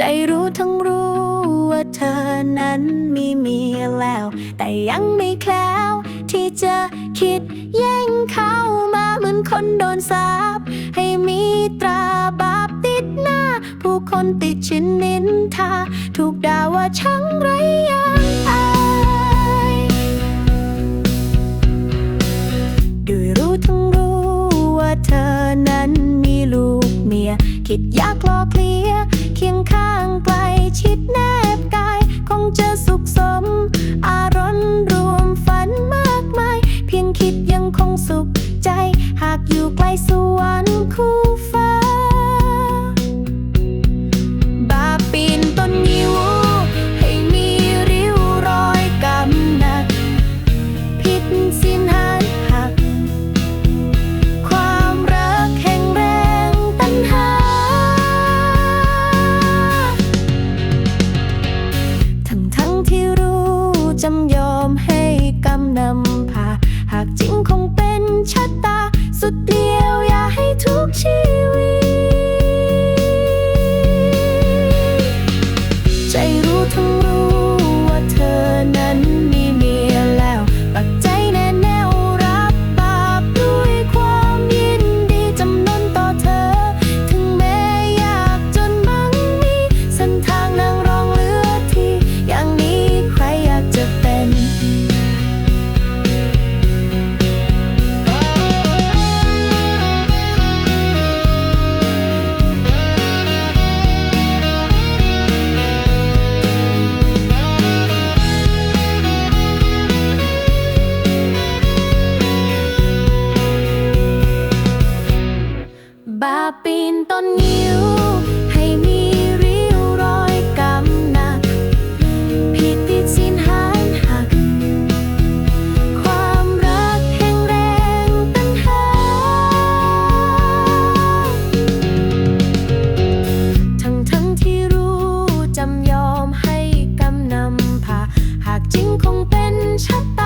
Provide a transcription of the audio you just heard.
ใจรู้ทั้งรู้ว่าเธอนั้นมีเมียแล้ว แต่ยังไม่แคล้วที่จะคิดแย่งเขามาเหมือนคนโดนสาปให้มีตราบาปติดหน้า ผู้คนติดชินนินทา ถูกด่าว่าช่างไรยางอายด้วยรู้ทั้งรู้ว่าเธอนั้น ย คิดอยากคลอเคลีย เคียงข้างไกลชิดแนบกาย คงจะสุขสม อารมณ์รวมฝันมากมาย เพียงคิดยังคงสุขใจ หากอยู่ไกลสวรรค์คู่ฟ้าาปีนต้นยิ้ว ให้มีริ้วรอยกำหนัก ผิดติดสินหายหัก ความรักแห่งแรงตั้งหาทั้งทั้งที่รู้จำยอมให้กำนำพา หากจริงคงเป็นชัด